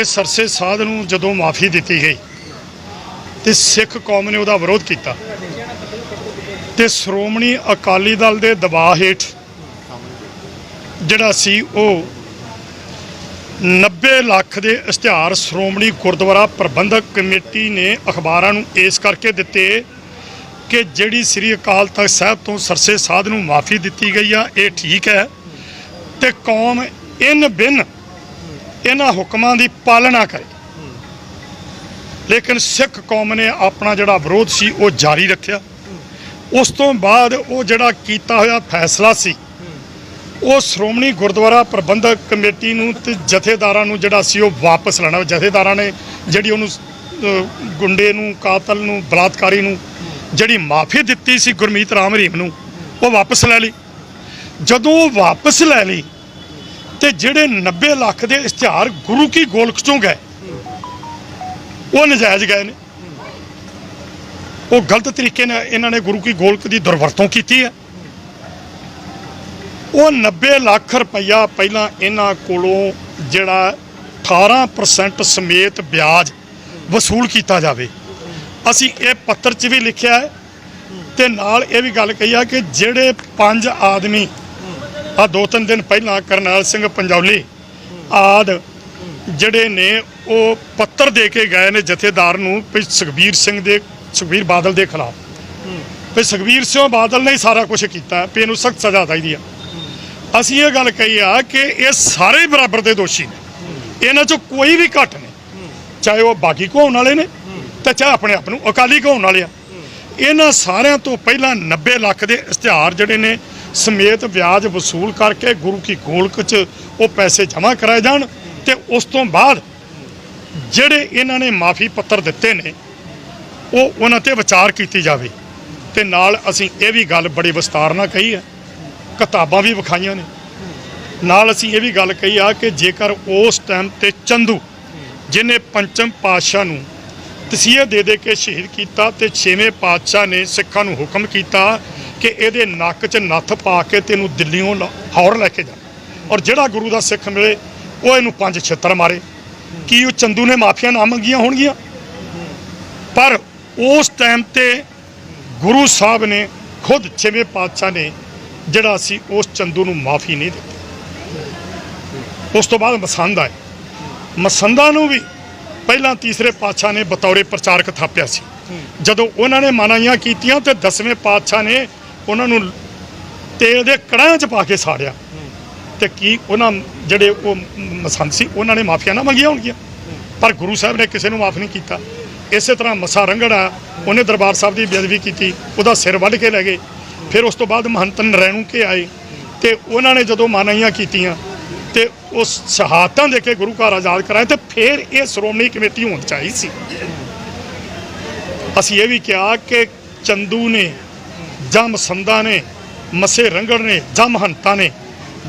ਕਿ ਸਰਸੇ ਸਾਧ ਨੂੰ ਜਦੋਂ ਮਾਫੀ ਦਿੱਤੀ ਗਈ ਤੇ ਸਿੱਖ ਕੌਮ ਨੇ ਉਹਦਾ ਵਿਰੋਧ ਕੀਤਾ। ਤੇ ਸ਼੍ਰੋਮਣੀ ਅਕਾਲੀ ਦਲ ਦੇ ਦਬਾਅ ਹੇਠ ਜਿਹੜਾ ਸੀ ਉਹ 90 ਲੱਖ ਦੇ ਇਸ਼ਤਿਹਾਰ ਸ਼੍ਰੋਮਣੀ ਗੁਰਦੁਆਰਾ ਪ੍ਰਬੰਧਕ ਕਮੇਟੀ ਨੇ ਅਖਬਾਰਾਂ ਨੂੰ ਇਸ ਕਰਕੇ ਦਿੱਤੇ ਕਿ ਜਿਹੜੀ ਸ੍ਰੀ ਅਕਾਲ ਤਖਤ ਸਾਹਿਬ ਤੋਂ ਸਰਸੇ ਸਾਧ ਨੂੰ ਮਾਫੀ ਦਿੱਤੀ ਗਈ ਆ, ਇਹ ਠੀਕ ਹੈ ਤੇ ਕੌਮ ਇਨ ਬਿਨ ਇਹਨਾਂ ਹੁਕਮਾਂ ਦੀ ਪਾਲਣਾ ਕਰੇ। ਲੇਕਿਨ ਸਿੱਖ ਕੌਮ ਨੇ ਆਪਣਾ ਜਿਹੜਾ ਵਿਰੋਧ ਸੀ, ਉਹ ਜਾਰੀ ਰੱਖਿਆ। ਉਸ ਤੋਂ ਬਾਅਦ ਉਹ ਜਿਹੜਾ ਕੀਤਾ ਹੋਇਆ ਫੈਸਲਾ ਸੀ, ਉਹ ਸ਼੍ਰੋਮਣੀ ਗੁਰਦੁਆਰਾ ਪ੍ਰਬੰਧਕ ਕਮੇਟੀ ਨੂੰ ਤੇ ਜਥੇਦਾਰਾਂ ਨੂੰ ਜਿਹੜਾ ਸੀ, ਉਹ ਵਾਪਸ ਲੈਣਾ। ਜਥੇਦਾਰਾਂ ਨੇ ਜਿਹੜੀ ਉਹਨੂੰ ਗੁੰਡੇ ਨੂੰ, ਕਾਤਲ ਨੂੰ, ਬਲਾਤਕਾਰੀ ਨੂੰ ਜਿਹੜੀ ਮਾਫੀ ਦਿੱਤੀ ਸੀ ਗੁਰਮੀਤ ਰਾਮ ਰਹੀਮ ਨੂੰ, ਉਹ ਵਾਪਸ ਲੈ ਲਈ। ਜਦੋਂ ਉਹ ਵਾਪਸ ਲੈ ਲਈ ਤੇ ਜਿਹੜੇ 90 ਲੱਖ ਦੇ ਇਸ਼ਤਿਹਾਰ ਗੁਰੂ ਕੀ ਗੋਲਕ ਚੋਂ ਗਏ, ਉਹ ਨਜਾਇਜ਼ ਗਏ ਨੇ। ਉਹ ਗਲਤ ਤਰੀਕੇ ਨਾਲ ਇਹਨਾਂ ਨੇ ਗੁਰੂ ਕੀ ਗੋਲਕ ਦੀ ਦੁਰਵਰਤੋਂ ਕੀਤੀ ਹੈ। ਉਹ 90 ਲੱਖ ਰੁਪਈਆ ਪਹਿਲਾਂ ਇਹਨਾਂ ਕੋਲੋਂ ਜਿਹੜਾ 18% ਸਮੇਤ ਵਿਆਜ ਵਸੂਲ ਕੀਤਾ ਜਾਵੇ। ਅਸੀਂ ਇਹ ਪੱਤਰ 'ਚ ਵੀ ਲਿਖਿਆ ਹੈ ਤੇ ਨਾਲ ਇਹ ਵੀ ਗੱਲ ਕਹੀ ਆ ਕਿ ਜਿਹੜੇ ਪੰਜ ਆਦਮੀ ਆ ਦੋ ਤਿੰਨ ਦਿਨ ਪਹਿਲਾਂ ਕਰਨੈਲ ਸਿੰਘ ਪੰਜੌਲੀ ਆਦ ਜਿਹੜੇ ਨੇ ਉਹ ਪੱਤਰ ਦੇ ਕੇ ਗਏ ਨੇ ਜਥੇਦਾਰ ਨੂੰ ਵੀ ਸੁਖਬੀਰ ਸਿੰਘ ਦੇ, ਸੁਖਬੀਰ ਬਾਦਲ ਦੇ ਖਿਲਾਫ। ਵੀ ਸੁਖਬੀਰ ਸਿੰਘ ਬਾਦਲ ਨੇ ਸਾਰਾ ਕੁਝ ਕੀਤਾ ਵੀ ਇਹਨੂੰ ਸਖਤ ਸਜ਼ਾ ਚਾਹੀਦੀ ਆ। ਅਸੀਂ ਇਹ ਗੱਲ ਕਹੀ ਆ ਕਿ ਇਹ ਸਾਰੇ ਬਰਾਬਰ ਦੇ ਦੋਸ਼ੀ ਨੇ। ਇਹਨਾਂ ਚੋਂ ਕੋਈ ਵੀ ਘੱਟ ਨਹੀਂ। ਚਾਹੇ ਉਹ ਬਾਗੀ ਕਹਾਉਣ ਵਾਲੇ ਨੇ ਤੇ ਚਾਹੇ ਆਪਣੇ ਆਪ ਨੂੰ ਅਕਾਲੀ ਕਹਾਉਣ ਵਾਲੇ ਆ। ਇਹਨਾਂ ਸਾਰਿਆਂ ਤੋਂ ਪਹਿਲਾਂ 90 ਲੱਖ ਦੇ ਇਸ਼ਤਿਹਾਰ ਜਿਹੜੇ ਨੇ ਸਮੇਤ ਵਿਆਜ ਵਸੂਲ ਕਰਕੇ ਗੁਰੂ ਕੀ ਗੋਲਕ 'ਚ ਉਹ ਪੈਸੇ ਜਮ੍ਹਾਂ ਕਰਾਏ ਜਾਣ ਤੇ ਉਸ ਤੋਂ ਬਾਅਦ ਜਿਹੜੇ ਇਹਨਾਂ ਨੇ ਮਾਫੀ ਪੱਤਰ ਦਿੱਤੇ ਨੇ, ਉਹ ਉਹਨਾਂ ਤੇ ਵਿਚਾਰ ਕੀਤੀ ਜਾਵੇ। ਤੇ ਨਾਲ ਅਸੀਂ ਇਹ ਵੀ ਗੱਲ ਬੜੀ ਵਿਸਤਾਰ ਨਾਲ ਕਹੀ ਹੈ। ਕਿਤਾਬਾਂ ਵੀ ਵਿਖਾਈਆਂ ਨੇ। ਨਾਲ ਅਸੀਂ ਇਹ ਵੀ ਗੱਲ ਕਹੀ ਆ ਕਿ ਜੇਕਰ ਉਸ ਟਾਈਮ ਤੇ ਚੰਦੂ ਜਿਨੇ ਪੰਚਮ ਪਾਤਸ਼ਾਹ ਨੂੰ ਤਸੀਹੇ ਦੇ ਦੇ ਕੇ ਸ਼ਹੀਦ ਕੀਤਾ ਤੇ ਛੇਵੇਂ ਪਾਤਸ਼ਾਹ ਨੇ ਸਿੱਖਾਂ ਨੂੰ ਹੁਕਮ ਕੀਤਾ ਕਿ ਇਹਦੇ ਨੱਕ 'ਚ ਨੱਥ ਪਾ ਕੇ ਤੈਨੂੰ ਦਿੱਲੀੋਂ ਲਾਹੌਰ ਲੈ ਕੇ ਜਾ। ਔਰ ਜਿਹੜਾ ਗੁਰੂ ਦਾ ਸਿੱਖ ਮਿਲੇ, ਉਹ ਇਹਨੂੰ ਪੰਜ ਛਿੱਤਰ ਮਾਰੇ। ਕੀ ਉਹ ਚੰਦੂ ਨੇ ਮਾਫੀਆਂ ਨਾ ਮੰਗੀਆਂ ਹੋਣਗੀਆਂ? ਪਰ ਉਸ ਟਾਈਮ ਤੇ ਗੁਰੂ ਸਾਹਿਬ ਨੇ ਖੁਦ ਛੇਵੇਂ ਪਾਤਸ਼ਾਹ ਨੇ ਜਿਹੜਾ ਸੀ ਉਸ ਚੰਦੂ ਨੂੰ ਮਾਫੀ ਨਹੀਂ ਦਿੱਤੀ। ਉਸ ਤੋਂ ਬਾਅਦ ਮਸੰਦ ਆਏ। ਮਸੰਦਾਂ ਨੂੰ ਵੀ ਪਹਿਲਾਂ ਤੀਸਰੇ ਪਾਤਸ਼ਾਹ ਨੇ ਬਤੌਰੇ ਪ੍ਰਚਾਰਕ ਥਾਪਿਆ ਸੀ। ਜਦੋਂ ਉਹਨਾਂ ਨੇ ਮਨਾਈਆਂ ਕੀਤੀਆਂ ਤੇ ਦਸਵੇਂ ਪਾਤਸ਼ਾਹ ਨੇ ਉਹਨਾਂ ਨੂੰ ਤੇਲ ਦੇ ਕੜਾਹਾਂ 'ਚ ਪਾ ਕੇ ਸਾੜਿਆ। ਤੇ ਕੀ ਉਹਨਾਂ ਜਿਹੜੇ ਉਹ ਮਸੰਦ ਸੀ, ਉਹਨਾਂ ਨੇ ਮਾਫੀਆਂ ਨਾ ਮੰਗੀਆਂ ਹੋਣਗੀਆਂ। ਪਰ ਗੁਰੂ ਸਾਹਿਬ ਨੇ ਕਿਸੇ ਨੂੰ ਮਾਫ ਨਹੀਂ ਕੀਤਾ। ਇਸੇ ਤਰ੍ਹਾਂ ਮੱਸਾ ਰੰਗੜਾ ਉਹਨੇ ਦਰਬਾਰ ਸਾਹਿਬ ਦੀ ਬੇਅਦਬੀ ਕੀਤੀ, ਉਹਦਾ ਸਿਰ ਵੱਢ ਕੇ ਲੈ ਗਏ। ਫਿਰ ਉਸ ਤੋਂ ਬਾਅਦ ਮਹੰਤ ਨਰੈਣੂ ਕੇ ਆਏ ਤੇ ਉਹਨਾਂ ਨੇ ਜਦੋਂ ਮਨਾਈਆਂ ਕੀਤੀਆਂ ਤੇ ਉਸ ਸ਼ਹਾਦਤਾਂ ਦੇ ਕੇ ਗੁਰੂ ਘਰ ਆਜ਼ਾਦ ਕਰਾਇਆ ਤੇ ਫਿਰ ਇਹ ਸ਼੍ਰੋਮਣੀ ਕਮੇਟੀ ਹੋਣੀ ਚਾਹੀਦੀ ਸੀ। ਅਸੀਂ ਇਹ ਵੀ ਕਿਹਾ ਕਿ ਚੰਦੂ ਨੇ ਜਾਂ ਮਸੰਦਾਂ ਨੇ, ਮਸੇ ਰੰਗੜ ਨੇ ਜਾਂ ਮਹੰਤਾਂ ਨੇ।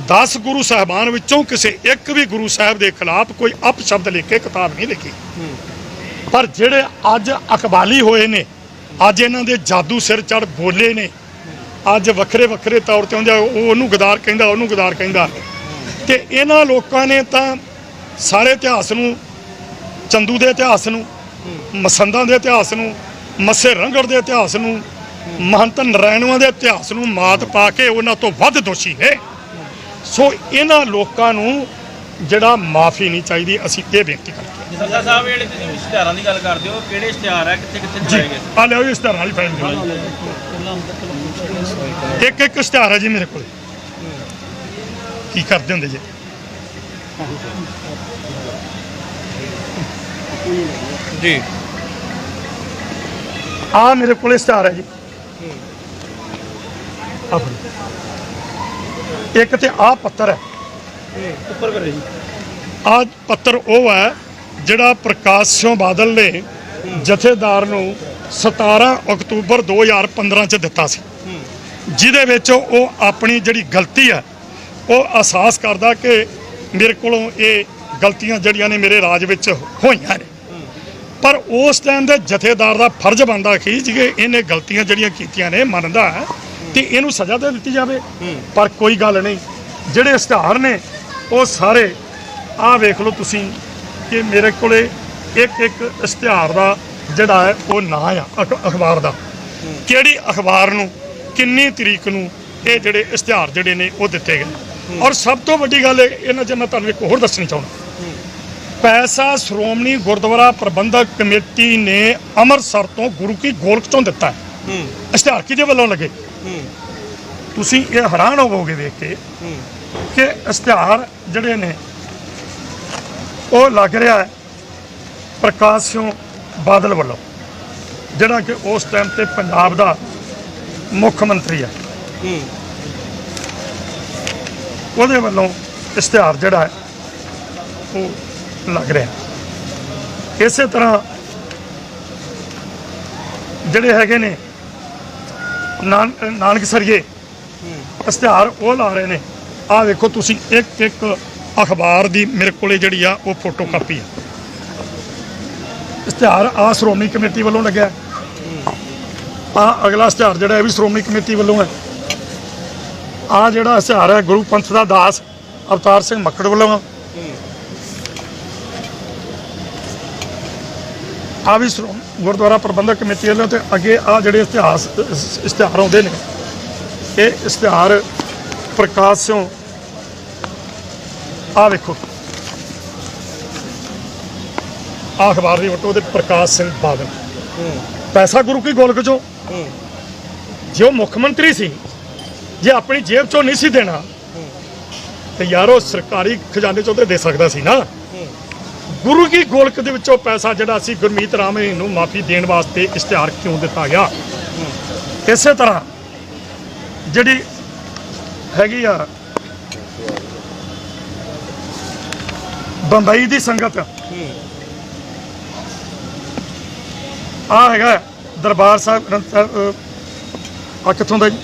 10 ਗੁਰੂ ਸਾਹਿਬਾਨ ਵਿੱਚੋਂ ਕਿਸੇ ਇੱਕ ਵੀ ਗੁਰੂ ਸਾਹਿਬ ਦੇ ਖਿਲਾਫ ਕੋਈ ਅਪਸ਼ਬਦ ਲਿਖ ਕੇ ਕਿਤਾਬ ਨਹੀਂ ਲਿਖੀ। ਪਰ ਜਿਹੜੇ ਅੱਜ ਅਕਬਾਲੀ ਹੋਏ ਨੇ, ਅੱਜ ਇਹਨਾਂ ਦੇ ਜਾਦੂ ਸਿਰ ਚੜ ਬੋਲੇ ਨੇ, ਅੱਜ ਵੱਖਰੇ ਵੱਖਰੇ ਤੌਰ ਤੇ ਹੁੰਦੇ ਉਹ ਉਹਨੂੰ ਗਦਾਰ ਕਹਿੰਦਾ, ਉਹਨੂੰ ਗਦਾਰ ਕਹਿੰਦਾ। ਤੇ ਇਹਨਾਂ ਲੋਕਾਂ ਨੇ ਤਾਂ ਸਾਰੇ ਇਤਿਹਾਸ ਨੂੰ, ਚੰਦੂ ਦੇ ਇਤਿਹਾਸ ਨੂੰ, ਮਸੰਦਾਂ ਦੇ ਇਤਿਹਾਸ ਨੂੰ, ਮੱਸੇ ਰੰਗੜ ਦੇ ਇਤਿਹਾਸ ਨੂੰ ਮਹੰਤ ਨਰੈਣੂਆਂ ਦੇ ਇਤਿਹਾਸ ਨੂੰ ਮਾਤ ਪਾ ਕੇ ਉਹਨਾਂ ਤੋਂ ਵੱਧ ਦੋਸ਼ੀ ਨੇ। ਸੋ ਇਹਨਾਂ ਲੋਕਾਂ ਨੂੰ ਜਿਹੜਾ ਮਾਫੀ ਨਹੀਂ ਚਾਹੀਦੀ ਅਸੀਂ ਇਹ ਬੇਨਤੀ ਕਰਦੇ ਹਾਂ। ਸਰਦਾਰ ਸਾਹਿਬ ਜਿਹੜੇ ਤੁਸੀਂ ਇਸ਼ਤਿਹਾਰਾਂ ਦੀ ਗੱਲ ਕਰਦੇ ਹੋ ਕਿਹੜੇ ਇਸ਼ਤਿਹਾਰ ਹੈ? ਕਿੱਥੇ ਕਿੱਥੇ ਜੀ ਦਿਖਾਏ ਗਏ? ਆ ਲਿਓ ਇਸ ਤਰ੍ਹਾਂ ਵਾਲੀ ਫਾਈਲ ਦਿਓ ਇੱਕ ਇੱਕ ਇਸ਼ਤਿਹਾਰ ਹੈ ਜੀ ਮੇਰੇ ਕੋਲ। ਕੀ ਕਰਦੇ ਹੁੰਦੇ ਜੀ? ਜੀ। ਆ ਮੇਰੇ ਕੋਲ ਇਸ਼ਤਿਹਾਰ ਹੈ ਜੀ। ਇੱਕ ਤੇ ਆ ਪੱਤਰ ਹੈ। ਉੱਪਰ ਕਰੇ ਜੀ। ਆ ਪੱਤਰ ਉਹ ਹੈ ਜਿਹੜਾ ਪ੍ਰਕਾਸ਼ ਸਿੰਘ ਬਾਦਲ ਨੇ ਜਥੇਦਾਰ ਨੂੰ 17 ਅਕਤੂਬਰ 2015 ਚ ਦਿੱਤਾ ਸੀ। ਜਿਹਦੇ ਵਿੱਚ ਉਹ ਆਪਣੀ ਜਿਹੜੀ ਗਲਤੀ ਹੈ ਉਹ ਅਹਿਸਾਸ ਕਰਦਾ ਕਿ ਮੇਰੇ ਕੋਲੋਂ ਇਹ ਗਲਤੀਆਂ ਜਿਹੜੀਆਂ ਨੇ ਮੇਰੇ ਰਾਜ ਵਿੱਚ ਹੋਈਆਂ ਨੇ। ਪਰ ਉਸ ਟਾਈਮ ਦੇ ਜਥੇਦਾਰ ਦਾ ਫਰਜ਼ ਬਣਦਾ ਸੀ ਕਿ ਇਹਨੇ ਗਲਤੀਆਂ ਜਿਹੜੀਆਂ ਕੀਤੀਆਂ ਨੇ ਮੰਨਦਾ ਹੈ ਤੇ ਇਹਨੂੰ ਸਜ਼ਾ ਦੇ ਦਿੱਤੀ ਜਾਵੇ। ਪਰ ਕੋਈ ਗੱਲ ਨਹੀਂ ਜਿਹੜੇ ਇਸ਼ਤਿਹਾਰ ਨੇ ਉਹ ਸਾਰੇ ਆਹ ਵੇਖ ਲਓ ਤੁਸੀਂ ਕਿ ਮੇਰੇ ਕੋਲੇ ਇੱਕ ਇੱਕ ਇਸ਼ਤਿਹਾਰ ਦਾ ਜਿਹੜਾ ਹੈ ਉਹ ਨਾਂ ਆ ਅਖ- ਅਖਬਾਰ ਦਾ। ਕਿਹੜੀ ਅਖਬਾਰ ਨੂੰ ਕਿੰਨੀ ਤਰੀਕ ਨੂੰ ਇਹ ਜਿਹੜੇ ਇਸ਼ਤਿਹਾਰ ਜਿਹੜੇ ਨੇ ਉਹ ਦਿੱਤੇ ਗਏ। ਔਰ ਸਭ ਤੋਂ ਵੱਡੀ ਗੱਲ ਇਹ- ਇਹਨਾਂ 'ਚ ਮੈਂ ਤੁਹਾਨੂੰ ਇੱਕ ਹੋਰ ਦੱਸਣੀ ਚਾਹੁੰਦਾ। ਪੈਸਾ ਸ਼੍ਰੋਮਣੀ ਗੁਰਦੁਆਰਾ ਪ੍ਰਬੰਧਕ ਕਮੇਟੀ ਨੇ ਅੰਮ੍ਰਿਤਸਰ ਤੋਂ ਗੁਰੂ ਕੀ ਗੋਲਕ ਤੋਂ ਦਿੱਤਾ ਹੈ। ਇਸ਼ਤਿਹਾਰ ਕਿਹਦੇ ਵੱਲੋਂ ਲੱਗੇ। ਤੁਸੀਂ ਇਹ ਹੈਰਾਨ ਹੋਵੋਗੇ ਵੇਖ ਕੇ ਕਿ ਇਸ਼ਤਿਹਾਰ ਜਿਹੜੇ ਨੇ ਉਹ ਲੱਗ ਰਿਹਾ ਹੈ ਪ੍ਰਕਾਸ਼ ਸਿੰਘ ਬਾਦਲ ਵੱਲੋਂ ਜਿਹੜਾ ਕਿ ਉਸ ਟਾਈਮ ਤੇ ਪੰਜਾਬ ਦਾ ਮੁੱਖ ਮੰਤਰੀ ਹੈ। ਹੂੰ। ਉਹਦੇ ਵੱਲੋਂ ਇਸ਼ਤਿਹਾਰ ਜਿਹੜਾ ਹੈ ਉਹ ਲੱਗ ਰਿਹਾ। ਇਸੇ ਤਰ੍ਹਾਂ ਜਿਹੜੇ ਹੈਗੇ ਨੇ ਨਾਨਕ ਸਰੀਏ ਇਸ਼ਤਿਹਾਰ ਉਹ ਲਾ ਰਹੇ ਨੇ। ਆਹ ਵੇਖੋ ਤੁਸੀਂ ਇੱਕ ਇੱਕ ਅਖਬਾਰ ਦੀ ਮੇਰੇ ਕੋਲੇ ਜਿਹੜੀ ਆ, ਉਹ ਫੋਟੋ ਕਾਪੀ ਆ। ਇਸ਼ਤਿਹਾਰ ਆ ਸ਼੍ਰੋਮਣੀ ਕਮੇਟੀ ਵੱਲੋਂ ਲੱਗਿਆ। ਆ ਅਗਲਾ ਇਸ਼ਤਿਹਾਰ ਜਿਹੜਾ ਇਹ ਵੀ ਸ਼੍ਰੋਮਣੀ ਕਮੇਟੀ ਵੱਲੋਂ ਹੈ। ਆ ਜਿਹੜਾ ਇਸ਼ਤਿਹਾਰ ਹੈ ਗੁਰੂ ਪੰਥ ਦਾ ਦਾਸ ਅਵਤਾਰ ਸਿੰਘ ਮੱਕੜ ਵੱਲੋਂ। ਆ ਆ ਵੀ ਸ਼੍ਰੋ- ਗੁਰਦੁਆਰਾ ਪ੍ਰਬੰਧਕ ਕਮੇਟੀ ਵੱਲੋਂ ਤੇ ਅੱਗੇ ਆ ਜਿਹੜੇ ਇਤਿਹਾਸ ਇਸ- ਇਸ਼ਤਿਹਾਰ ਆਉਂਦੇ ਨੇ ਇਹ ਇਸ਼ਤਿਹਾਰ ਪ੍ਰਕਾਸ਼ ਸਿੰਘ ਆ ਵੇਖੋ। ਆਹ ਅਖਬਾਰ ਦੀ ਫੋਟੋ ਤੇ ਪ੍ਰਕਾਸ਼ ਸਿੰਘ ਬਾਦਲ। ਪੈਸਾ ਗੁਰੂ ਕੀ ਗੋਲਕ ਚੋਂ? ਜੇ ਉਹ ਮੁੱਖ ਮੰਤਰੀ ਸੀ ਜੇ ਆਪਣੀ ਜੇਬ ਚੋਂ ਨਹੀਂ ਸੀ ਦੇਣਾ ਤੇ ਯਾਰੋ ਸਰਕਾਰੀ ਖਜ਼ਾਨੇ ਚੋਂ ਤੇ ਦੇ ਸਕਦਾ ਸੀ ਨਾ। ਗੁਰੂ ਕੀ ਗੋਲਕ ਦੇ ਵਿੱਚੋਂ ਪੈਸਾ ਜਿਹੜਾ ਸੀ ਗੁਰਮੀਤ ਰਾਮੇ ਨੂੰ ਮਾਫੀ ਦੇਣ ਵਾਸਤੇ ਇਸ਼ਤਿਹਾਰ ਕਿਉਂ ਦਿੱਤਾ ਗਿਆ? ਇਸੇ ਤਰ੍ਹਾਂ ਜਿਹੜੀ ਹੈਗੀ ਆ ਬੰਬਈ ਦੀ ਸੰਗਤ, ਆ ਹੈਗਾ ਦਰਬਾਰ ਸਾਹਿਬ ਆ ਕਿੱਥੋਂ ਦਾ ਜੀ?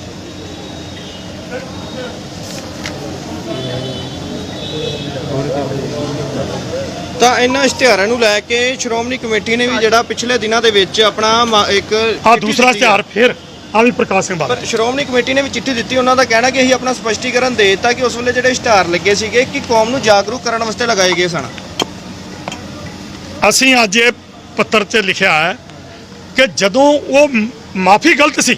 ਤਾਂ ਇਹਨਾਂ ਇਸ਼ਤਿਹਾਰਾਂ ਨੂੰ ਲੈ ਕੇ ਸ਼੍ਰੋਮਣੀ ਕਮੇਟੀ ਨੇ ਵੀ ਜਿਹੜਾ ਪਿਛਲੇ ਦਿਨਾਂ ਦੇ ਵਿੱਚ ਆਪਣਾ ਮ- ਇੱਕ ਆ ਦੂਸਰਾ ਇਸ਼ਤਿਹਾਰ ਫਿਰ ਆ ਵੀ ਪ੍ਰਕਾਸ਼ ਸਿੰਘ ਬਾਦਲ। ਪਰ ਸ਼੍ਰੋਮਣੀ ਕਮੇਟੀ ਨੇ ਵੀ ਚਿੱਠੀ ਦਿੱਤੀ ਉਹਨਾਂ ਦਾ ਕਹਿਣਾ ਕਿ ਅਸੀਂ ਆਪਣਾ ਸਪਸ਼ਟੀਕਰਨ ਦੇ ਦਿੱਤਾ ਕਿ ਉਸ ਵੇਲੇ ਜਿਹੜੇ ਇਸ਼ਤਿਹਾਰ ਲੱਗੇ ਸੀਗੇ ਕਿ ਕੌਮ ਨੂੰ ਜਾਗਰੂਕ ਕਰਨ ਵਾਸਤੇ ਲਗਾਏ ਗਏ ਸਨ। ਅਸੀਂ ਅੱਜ ਇਹ ਪੱਤਰ 'ਚ ਲਿਖਿਆ ਹੈ ਕਿ ਜਦੋਂ ਉਹ ਮਾਫੀ ਗਲਤ ਸੀ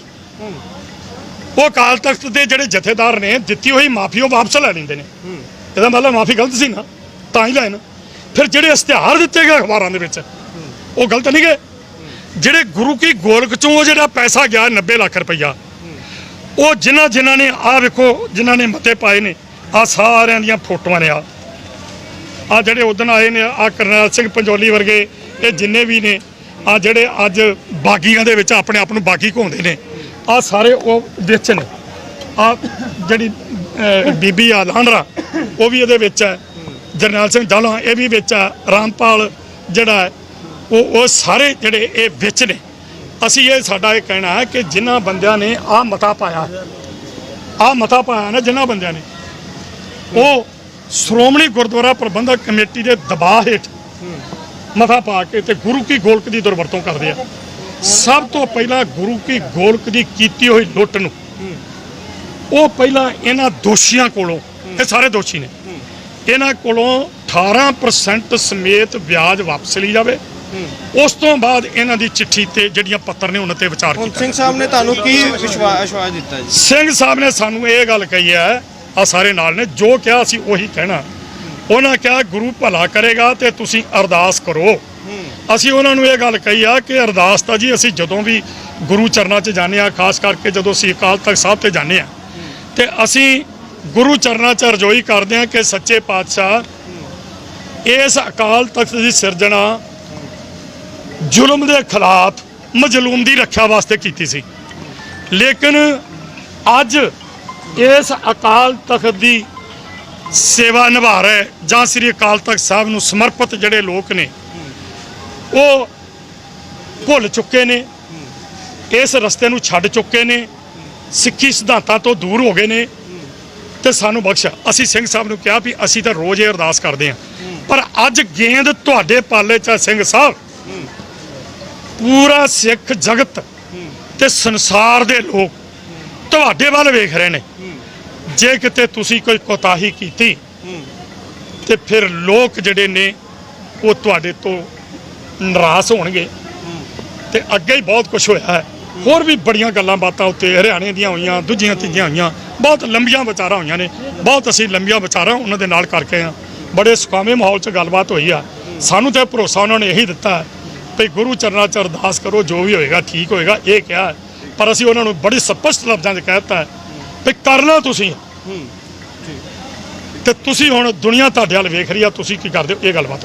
ਉਹ ਅਕਾਲ ਤਖਤ ਦੇ ਜਿਹੜੇ ਜਥੇਦਾਰ ਨੇ ਦਿੱਤੀ ਹੋਈ ਮਾਫੀ ਉਹ ਵਾਪਸ ਲੈ ਲੈਂਦੇ ਨੇ। ਇਹਦਾ ਮਤਲਬ ਮਾਫੀ ਗਲਤ ਸੀ ਨਾ ਤਾਂ ਹੀ ਲੈਣ ਫਿਰ ਜਿਹੜੇ ਇਸ਼ਤਿਹਾਰ ਦਿੱਤੇ ਗਏ ਅਖਬਾਰਾਂ ਦੇ ਵਿੱਚ, ਉਹ ਗਲਤ ਨਹੀਂ ਗਏ? ਜਿਹੜੇ ਗੁਰੂ ਕੀ ਗੋਲਕ ਚੋਂ ਉਹ ਜਿਹੜਾ ਪੈਸਾ ਗਿਆ 90 ਲੱਖ ਰੁਪਈਆ, ਉਹ ਜਿਨ੍ਹਾਂ ਜਿਨ੍ਹਾਂ ਨੇ ਆ ਵੇਖੋ ਜਿਨ੍ਹਾਂ ਨੇ ਮਤੇ ਪਾਏ ਨੇ ਆ ਸਾਰਿਆਂ ਦੀਆਂ ਫੋਟੋਆਂ ਨੇ ਆ ਆ ਜਿਹੜੇ ਉਦਣ ਆਏ ਨੇ ਆ ਕਰਨੈਲ ਸਿੰਘ ਪੰਜੋਲੀ ਵਰਗੇ, ਇਹ ਜਿੰਨੇ ਵੀ ਨੇ ਆ ਜਿਹੜੇ ਅੱਜ ਬਾਗੀਆਂ ਦੇ ਵਿੱਚ ਆਪਣੇ ਆਪ ਨੂੰ ਬਾਗੀ ਘੁੰਮਦੇ ਨੇ ਆ ਸਾਰੇ ਉਹ ਵਿੱਚ ਨੇ। ਆ ਜਿਹੜੀ ਬੀਬੀ ਆ ਲਾਂਡਰਾ ਉਹ ਵੀ ਇਹਦੇ ਵਿੱਚ ਹੈ। ਜਰਨੈਲ ਸਿੰਘ ਢਾਲਾ ਇਹ ਵੀ ਵਿੱਚ ਹੈ ਰਾਮਪਾਲ ਜਿਹੜਾ ਉਹ ਉਹ ਸਾਰੇ ਜਿਹੜੇ ਇਹ ਵਿੱਚ ਨੇ। ਅਸੀਂ ਇਹ ਸਾਡਾ ਇਹ ਕਹਿਣਾ ਹੈ ਕਿ ਜਿਨ੍ਹਾਂ ਬੰਦਿਆਂ ਨੇ ਆ ਮਤਾ ਪਾਇਆ, ਆ ਮਤਾ ਪਾਇਆ ਨਾ ਜਿਨ੍ਹਾਂ ਬੰਦਿਆਂ ਨੇ, ਉਹ ਸ਼੍ਰੋਮਣੀ ਗੁਰਦੁਆਰਾ ਪ੍ਰਬੰਧਕ ਕਮੇਟੀ ਦੇ ਦਬਾਅ ਹੇਠ ਮਤਾ ਪਾ ਕੇ ਤੇ ਗੁਰੂ ਕੀ ਗੋਲਕ ਦੀ ਦੁਰਵਰਤੋਂ ਕਰਦੇ ਆ। ਸਭ ਤੋਂ ਪਹਿਲਾਂ ਗੁਰੂ ਕੀ ਗੋਲਕ ਦੀ ਕੀਤੀ ਹੋਈ ਲੁੱਟ ਨੂੰ, ਉਹ ਪਹਿਲਾਂ ਇਹਨਾਂ ਦੋਸ਼ੀਆਂ ਕੋਲੋਂ, ਇਹ ਸਾਰੇ ਦੋਸ਼ੀ ਨੇ। ਇਹਨਾਂ ਕੋਲੋਂ 18% ਸਮੇਤ ਵਿਆਜ ਵਾਪਸ ਲਈ ਜਾਵੇ। ਉਸ ਤੋਂ ਬਾਅਦ ਇਹਨਾਂ ਦੀ ਚਿੱਠੀ ਤੇ ਜਿਹੜੀਆਂ ਪੱਤਰ ਨੇ ਉਹਨਾਂ ਤੇ ਵਿਚਾਰ ਕੀਤਾ ਸਿੰਘ ਸਾਹਿਬ ਨੇ ਤੁਹਾਨੂੰ ਕੀ ਵਿਸ਼ਵਾਸ ਵਿਸ਼ਵਾਸ ਦਿੱਤਾ ਜੀ? ਸਿੰਘ ਸਾਹਿਬ ਨੇ ਸਾਨੂੰ ਇਹ ਗੱਲ ਕਹੀ ਹੈ ਆ ਸਾਰੇ ਨਾਲ ਨੇ ਜੋ ਕਿਹਾ ਅਸੀਂ ਉਹੀ ਕਹਿਣਾ। ਉਹਨਾਂ ਕਿਹਾ ਗੁਰੂ ਭਲਾ ਕਰੇਗਾ ਤੇ ਤੁਸੀਂ ਅਰਦਾਸ ਕਰੋ। ਅਸੀਂ ਉਹਨਾਂ ਨੂੰ ਇਹ ਗੱਲ ਕਹੀ ਆ ਕਿ ਅਰਦਾਸ ਤਾਂ ਜੀ ਅਸੀਂ ਜਦੋਂ ਵੀ ਗੁਰੂ ਚਰਨਾਂ 'ਚ ਜਾਂਦੇ ਆ ਖਾਸ ਕਰਕੇ ਜਦੋਂ ਅਸੀਂ ਅਕਾਲ ਤਖਤ ਸਾਹਿਬ ਤੇ ਜਾਂਦੇ ਆ ਤੇ ਅਸੀਂ ਗੁਰੂ ਚਰਨਾਂ 'ਚ ਰਜੋਈ ਕਰਦੇ ਆ ਕਿ ਸੱਚੇ ਪਾਤਸ਼ਾਹ ਇਸ ਅਕਾਲ ਤਖਤ ਦੀ ਸਿਰਜਣਾ ਜ਼ੁਲਮ ਦੇ ਖਿਲਾਫ ਮਜ਼ਲੂਮ ਦੀ ਰੱਖਿਆ ਵਾਸਤੇ ਕੀਤੀ ਸੀ। ਲੇਕਿਨ ਅੱਜ ਇਸ ਅਕਾਲ ਤਖਤ ਦੀ ਸੇਵਾ ਨਿਭਾ ਰਹੇ ਜਾਂ ਸ੍ਰੀ ਅਕਾਲ ਤਖਤ ਸਾਹਿਬ ਨੂੰ ਸਮਰਪਿਤ ਜਿਹੜੇ ਲੋਕ ਨੇ, ਉਹ ਭੁੱਲ ਚੁੱਕੇ ਨੇ, ਇਸ ਰਸਤੇ ਨੂੰ ਛੱਡ ਚੁੱਕੇ ਨੇ, ਸਿੱਖੀ ਸਿਧਾਂਤਾਂ ਤੋਂ ਦੂਰ ਹੋ ਗਏ ਨੇ ਤੇ ਸਾਨੂੰ ਬਖਸ਼। ਅਸੀਂ ਸਿੰਘ ਸਾਹਿਬ ਨੂੰ ਕਿਹਾ ਵੀ ਅਸੀਂ ਤਾਂ ਰੋਜ਼ ਇਹ ਅਰਦਾਸ ਕਰਦੇ ਹਾਂ। ਪਰ ਅੱਜ ਗੇਂਦ ਤੁਹਾਡੇ ਪਾਲੇ 'ਚ ਹੈ ਸਿੰਘ ਸਾਹਿਬ। ਪੂਰਾ ਸਿੱਖ ਜਗਤ ਤੇ ਸੰਸਾਰ ਦੇ ਲੋਕ ਤੁਹਾਡੇ ਵੱਲ ਵੇਖ ਰਹੇ ਨੇ। ਜੇ ਕਿਤੇ ਤੁਸੀਂ ਕੋਈ ਕੋਤਾਹੀ ਕੀਤੀ ਤੇ ਫਿਰ ਲੋਕ ਜਿਹੜੇ ਨੇ ਉਹ ਤੁਹਾਡੇ ਤੋਂ ਨਾਰਾਜ਼ ਹੋਣਗੇ। ਤੇ ਅੱਗੇ ਹੀ ਬਹੁਤ ਕੁਝ ਹੋਇਆ ਹੈ। ਹੋਰ ਵੀ ਬੜੀਆਂ ਗੱਲਾਂ ਬਾਤਾਂ ਉੱਤੇ ਹਰਿਆਣੇ ਦੀਆਂ ਹੋਈਆਂ, ਦੂਜੀਆਂ ਤੀਜੀਆਂ ਹੋਈਆਂ। ਬਹੁਤ ਲੰਬੀਆਂ ਵਿਚਾਰਾਂ ਹੋਈਆਂ ਨੇ। ਬਹੁਤ ਅਸੀਂ ਲੰਬੀਆਂ ਵਿਚਾਰਾਂ ਉਹਨਾਂ ਦੇ ਨਾਲ ਕਰਕੇ ਆ ਬੜੇ ਸੁਖਾਵੇਂ ਮਾਹੌਲ 'ਚ ਗੱਲਬਾਤ ਹੋਈ ਆ। ਸਾਨੂੰ ਤੇ ਭਰੋਸਾ ਉਹਨਾਂ ਨੇ ਇਹੀ ਦਿੱਤਾ ਵੀ ਗੁਰੂ ਚਰਨਾਂ 'ਚ ਅਰਦਾਸ ਕਰੋ ਜੋ ਵੀ ਹੋਏਗਾ ਠੀਕ ਹੋਏਗਾ ਇਹ ਕਿਹਾ। ਪਰ ਅਸੀਂ ਉਹਨਾਂ ਨੂੰ ਬੜੀ ਸਪਸ਼ਟ ਲਫ਼ਜ਼ਾਂ 'ਚ ਕਹਿ ਦਿੱਤਾ ਹੈ ਵੀ ਕਰਨਾ ਤੁਸੀਂ। ਤੇ ਤੁਸੀਂ ਹੁਣ ਦੁਨੀਆ ਤੁਹਾਡੇ ਵੱਲ ਵੇਖ ਰਹੀ ਆ ਤੁਸੀਂ ਕੀ ਕਰਦੇ ਹੋ? ਇਹ ਗੱਲਬਾਤ